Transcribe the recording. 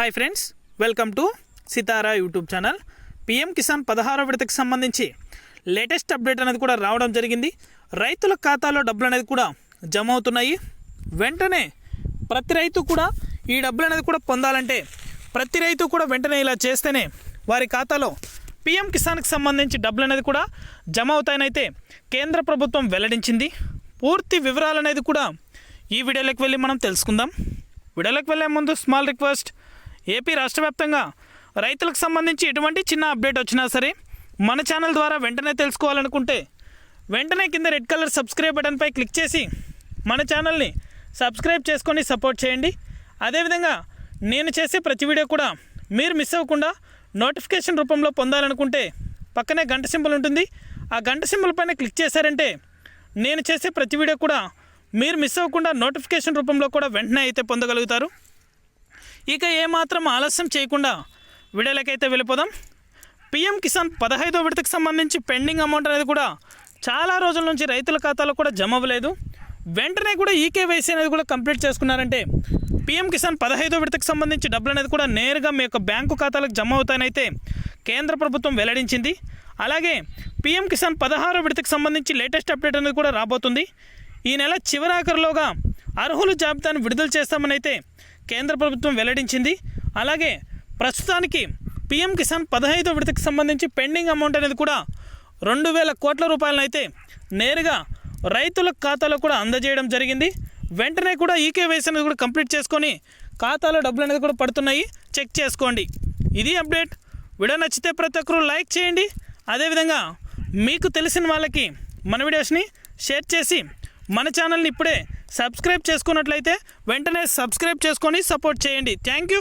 Hi friends welcome to Sitara YouTube channel PM Kisan పదహారో విడతకి సంబంధించి లేటెస్ట్ అప్డేట్ అనేది కూడా రావడం జరిగింది. రైతుల ఖాతాలో డబ్బులు అనేది కూడా జమ అవుతున్నాయి. వెంటనే ప్రతి రైతు కూడా ఈ డబ్బులు అనేది కూడా పొందాలంటే ప్రతి రైతు కూడా వెంటనే ఇలా చేస్తేనే వారి ఖాతాలో పిఎం కిసాన్కి సంబంధించి డబ్బులు అనేది కూడా జమ అవుతాయని అయితే కేంద్ర ప్రభుత్వం వెల్లడించింది. పూర్తి వివరాలు అనేది కూడా ఈ వీడియోలోకి వెళ్ళి మనం తెలుసుకుందాం. వీడియోలోకి వెళ్ళే ముందు స్మాల్ రిక్వెస్ట్ ఏపీ రాష్ట్ర వ్యాప్తంగా రైతులకు సంబంధించి ఎటువంటి చిన్న అప్డేట్ వచ్చినా సరే మన ఛానల్ ద్వారా వెంటనే తెలుసుకోవాలనుకుంటే వెంటనే కింద రెడ్ కలర్ సబ్స్క్రైబ్ బటన్పై క్లిక్ చేసి మన ఛానల్ని సబ్స్క్రైబ్ చేసుకొని సపోర్ట్ చేయండి. అదేవిధంగా నేను చేసే ప్రతి వీడియో కూడా మీరు మిస్ అవ్వకుండా నోటిఫికేషన్ రూపంలో పొందాలనుకుంటే పక్కనే గంట సింబల్ ఉంటుంది. ఆ గంట సింబల్ పైన క్లిక్ చేశారంటే నేను చేసే ప్రతి వీడియో కూడా మీరు మిస్ అవ్వకుండా నోటిఫికేషన్ రూపంలో కూడా వెంటనే అయితే పొందగలుగుతారు. ఇక ఏమాత్రం ఆలస్యం చేయకుండా విడలకైతే వెళ్ళిపోదాం. పిఎం కిసాన్ పదహైదో విడతకు సంబంధించి పెండింగ్ అమౌంట్ అనేది కూడా చాలా రోజుల నుంచి రైతుల ఖాతాలో కూడా జమ అవ్వలేదు. వెంటనే కూడా ఈకేవైసీ అనేది కూడా కంప్లీట్ చేసుకున్నారంటే పిఎం కిసాన్ పదహైదో విడతకు సంబంధించి డబ్బులు అనేది కూడా నేరుగా మీ యొక్క బ్యాంకు ఖాతాలకు జమ అవుతాయనైతే కేంద్ర ప్రభుత్వం వెల్లడించింది. అలాగే పిఎం కిసాన్ పదహారో విడతకు సంబంధించి లేటెస్ట్ అప్డేట్ అనేది కూడా రాబోతుంది. ఈ నెల చివరాఖరులోగా అర్హుల జాబితాను విడుదల చేస్తామని అయితే కేంద్ర ప్రభుత్వం వెల్లడించింది. అలాగే ప్రస్తుతానికి పీఎం కిసాన్ పదహైదో విడతకు సంబంధించి పెండింగ్ అమౌంట్ అనేది కూడా రెండు వేల కోట్ల రూపాయలను అయితే నేరుగా రైతుల ఖాతాలో కూడా అందజేయడం జరిగింది. వెంటనే కూడా ఈకేవైసీ అనేది కూడా కంప్లీట్ చేసుకొని ఖాతాలో డబ్బులు అనేది కూడా పడుతున్నాయి. చెక్ చేసుకోండి. ఇది అప్డేట్. వీడియో నచ్చితే ప్రతి ఒక్కరూ లైక్ చేయండి. అదేవిధంగా మీకు తెలిసిన వాళ్ళకి మన వీడియోస్ని షేర్ చేసి మన ఛానల్ని ఇప్పుడే సబ్స్క్రైబ్ చేసుకున్నట్లయితే వెంటనే సబ్స్క్రైబ్ చేసుకొని సపోర్ట్ చేయండి. Thank you.